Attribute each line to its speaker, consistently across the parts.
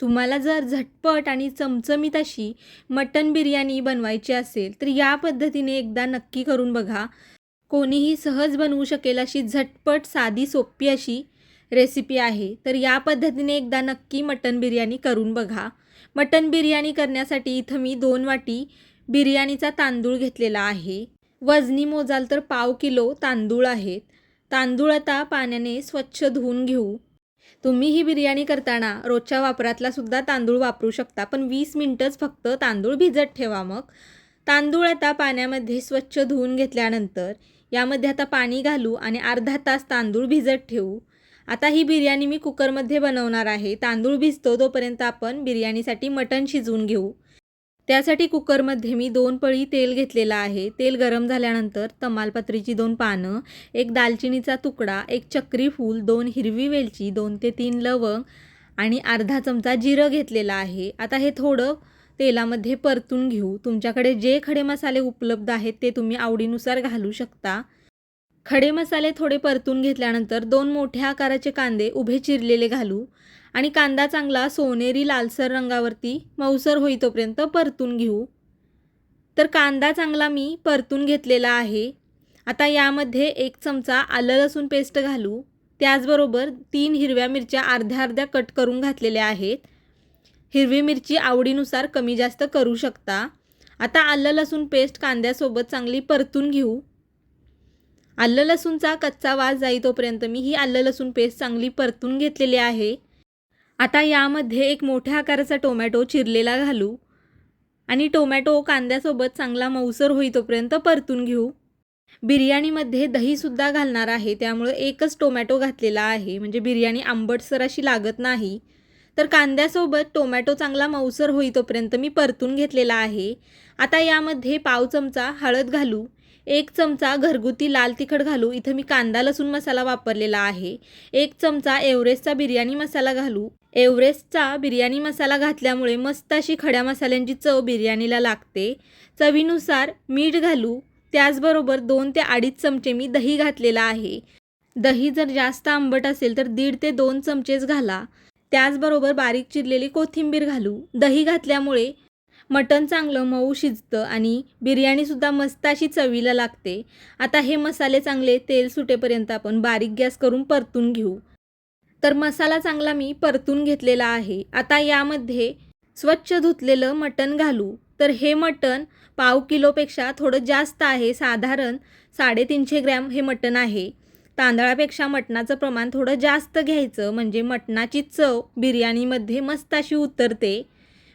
Speaker 1: तुम्हाला जर झटपट आणि चमचमीत अशी मटण बिर्याणी बनवायची असेल तर या पद्धतीने एकदा नक्की करून बघा. कोणीही सहज बनवू शकेल अशी झटपट साधी सोपी अशी रेसिपी आहे. तर या पद्धतीने एकदा नक्की मटण बिर्याणी करून बघा. मटण बिर्याणी करण्यासाठी इथं मी दोन वाटी बिर्याणीचा तांदूळ घेतलेला आहे. वजनी मोजाल तर पाव किलो तांदूळ आहेत. तांदूळ आता पाण्याने स्वच्छ धुवून घेऊ. तुम्ही ही बिर्याणी करताना रोजच्या वापरातला सुद्धा तांदूळ वापरू शकता पण वीस मिनटंच फक्त तांदूळ भिजत ठेवा मग. तांदूळ आता पाण्यामध्ये स्वच्छ धुवून घेतल्यानंतर यामध्ये आता पाणी घालू आणि अर्धा तास तांदूळ भिजत ठेवू. आता ही बिर्याणी मी कुकरमध्ये बनवणार आहे. तांदूळ भिजतो तोपर्यंत आपण बिर्याणीसाठी मटण शिजवून घेऊ. त्यासाठी कुकरमध्ये मी दोन पळी तेल घेतलेलं आहे. तेल गरम झाल्यानंतर तमालपत्रीची दोन पानं एक दालचिनीचा तुकडा एक चक्री फूल दोन हिरवी वेलची दोन ते तीन लवंग आणि अर्धा चमचा जिरं घेतलेलं आहे. आता हे थोडं तेलामध्ये परतून घेऊ. तुमच्याकडे जे खडे मसाले उपलब्ध आहेत ते तुम्ही आवडीनुसार घालू शकता. खडे मसाले थोडे परतून घेतल्यानंतर दोन मोठ्या आकाराचे कांदे उभे चिरलेले घालू. आणि कांदा चांगला सोनेरी लालसर रंगावरती मऊसर होईतोपर्यंत परतून घेऊ. तर कांदा चांगला मी परतून घेतलेला आहे. आता यामध्ये एक चमचा आलं लसूण पेस्ट घालू. त्याचबरोबर तीन हिरव्या मिरच्या अर्ध्या अर्ध्या कट करून घातलेल्या आहेत. हिरवी मिरची आवडीनुसार कमी जास्त करू शकता. आता आलं लसूण पेस्ट कांद्यासोबत चांगली परतून घेऊ. आलं लसूणचा कच्चा वास जाई तोपर्यंत मी ही आलं लसूण पेस्ट चांगली परतून घेतलेली आहे. आता यामध्ये एक मोठ्या आकाराचा टोमॅटो चिरलेला घालू. आणि टोमॅटो कांद्यासोबत चांगला मऊसर होईतोपर्यंत परतून घेऊ. बिर्याणीमध्ये दहीसुद्धा घालणार आहे त्यामुळे एकच टोमॅटो घातलेला आहे. म्हणजे बिर्याणी आंबटसर अशी लागत नाही. तर कांद्यासोबत टोमॅटो चांगला मऊसर होईतोपर्यंत मी परतून घेतलेला आहे. आता यामध्ये पाव चमचा हळद घालू. एक चमचा घरगुती लाल तिखट घालू. इथं मी कांदा लसूण मसाला वापरलेला आहे. एक चमचा एव्हरेस्टचा बिर्याणी मसाला घालू. एव्हरेस्टचा बिर्याणी मसाला घातल्यामुळे मस्त अशी खड्या मसाल्यांची चव बिर्याणीला लागते. चवीनुसार मीठ घालू. त्याचबरोबर दोन ते अडीच चमचे मी दही घातलेला आहे. दही जर जास्त आंबट असेल तर दीड ते दोन चमचेच घाला. त्याचबरोबर बारीक चिरलेली कोथिंबीर घालू. दही घातल्यामुळे मटण चांगलं मऊ शिजतं आणि बिर्याणीसुद्धा मस्त अशी चवीला लागते. आता हे मसाले चांगले तेल सुटेपर्यंत आपण बारीक गॅस करून परतून घेऊ. तर मसाला चांगला मी परतून घेतलेला आहे. आता यामध्ये स्वच्छ धुतलेलं मटण घालू. तर हे मटण पाव किलोपेक्षा थोडं जास्त आहे. साधारण साडेतीनशे ग्रॅम हे मटण आहे. तांदळापेक्षा मटणाचं प्रमाण थोडं जास्त घ्यायचं. म्हणजे मटणाची चव बिर्याणीमध्ये मस्त अशी उतरते.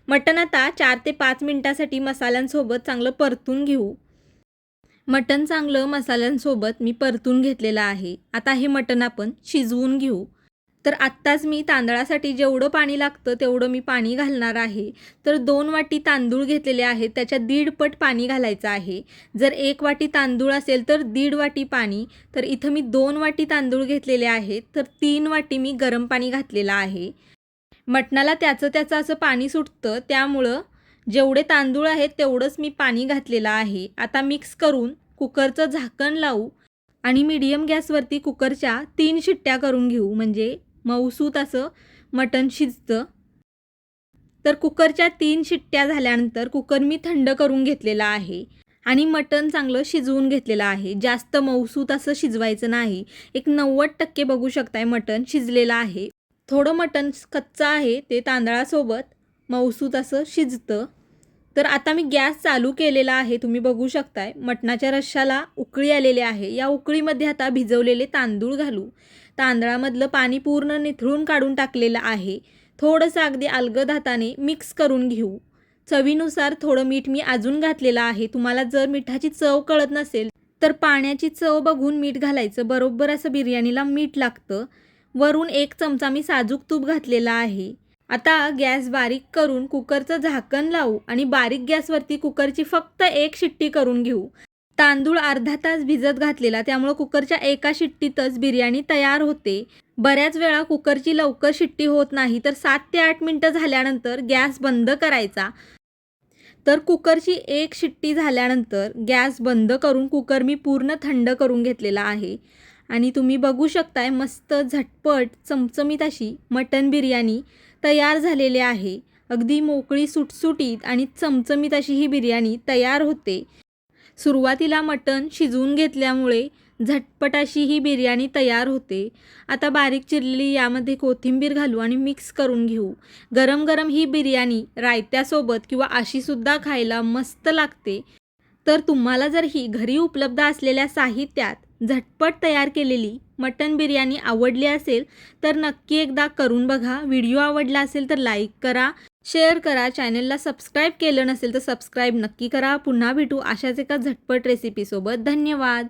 Speaker 1: मटण आता चार ते पाच मिनटासाठी मसाल्यांसोबत चांगलं परतून घेऊ. मटण चांगलं मसाल्यांसोबत मी परतून घेतलेलं आहे. आता हे मटण आपण शिजवून घेऊ. तर आत्ताच मी तांदळासाठी जेवढं पाणी लागतं तेवढं मी पाणी घालणार आहे. तर दोन वाटी तांदूळ घेतलेले आहेत त्याच्या दीड पट पाणी घालायचं आहे. जर एक वाटी तांदूळ असेल तर दीड वाटी पाणी. तर इथं मी दोन वाटी तांदूळ घेतलेले आहेत तर तीन वाटी मी गरम पाणी घातलेलं आहे. मटणाला त्याचं त्याचं असं पाणी सुटतं त्यामुळं जेवढे तांदूळ आहेत तेवढंच मी पाणी घातलेलं आहे. आता मिक्स करून कुकरचं झाकण लावू आणि मीडियम गॅसवरती कुकरच्या तीन शिट्ट्या करून घेऊ. म्हणजे मऊसूत असं मटण शिजतं. तर कुकरच्या तीन शिट्ट्या झाल्यानंतर कुकर मी थंड करून घेतलेला आहे. आणि मटण चांगलं शिजवून घेतलेलं आहे. जास्त मऊसूत असं शिजवायचं नाही. एक नव्वद टक्के बघू शकताय मटण शिजलेलं आहे. थोडं मटण कच्चं आहे ते तांदळासोबत मऊसूत असं शिजतं. तर आता मी गॅस चालू केलेला आहे तुम्ही बघू शकताय. मटणाच्या रश्शाला उकळी आलेली आहे. या उकळीमध्ये आता भिजवलेले तांदूळ घालू. तांदळामधलं पाणी पूर्ण निथळून काढून टाकलेलं आहे. थोडंसं अगदी अलगद हाताने मिक्स करून घेऊ. चवीनुसार थोडं मीठ मी अजून घातलेलं आहे. तुम्हाला जर मिठाची चव कळत नसेल तर पाण्याची चव बघून मीठ घालायचं. बरोबर असं बिर्याणीला मीठ लागतं. वरून एक चमचा मी साजूक तूप घातलेला आहे. आता गॅस बारीक करून कुकरचं झाकण लावू आणि बारीक गॅसवरती कुकरची फक्त एक शिट्टी करून घेऊ. तांदूळ अर्धा तास भिजत घातलेला त्यामुळं कुकरच्या एका शिट्टीतच बिर्याणी तयार होते. बऱ्याच वेळा कुकरची लवकर शिट्टी होत नाही तर सात ते आठ मिनटं झाल्यानंतर गॅस बंद करायचा. तर कुकरची एक शिट्टी झाल्यानंतर गॅस बंद करून कुकर मी पूर्ण थंड करून घेतलेला आहे. आणि तुम्ही बघू शकताय मस्त झटपट चमचमीत अशी मटन बिर्याणी तयार झालेले आहे. अगदी मोकळी सुटसुटीत आणि चमचमीत अशी ही बिर्याणी तयार होते. सुरुवातीला मटण शिजवून घेतल्यामुळे झटपट अशी ही बिर्याणी तयार होते. आता बारीक चिरलेली यामध्ये कोथिंबीर घालू आणि मिक्स करून घेऊ. गरम गरम ही बिर्याणी रायत्यासोबत किंवा अशीसुद्धा खायला मस्त लागते. तर तुम्हाला जर ही घरी उपलब्ध असलेल्या साहित्यात झटपट तयार केलेली मटन बिर्याणी आवडली असेल तर नक्की एकदा करून बघा. व्हिडिओ आवडला असेल तर लाईक करा शेअर करा. चॅनलला सबस्क्राईब केलं नसेल तर सबस्क्राईब नक्की करा. पुन्हा भेटू अशाच एका झटपट रेसिपीसोबत धन्यवाद.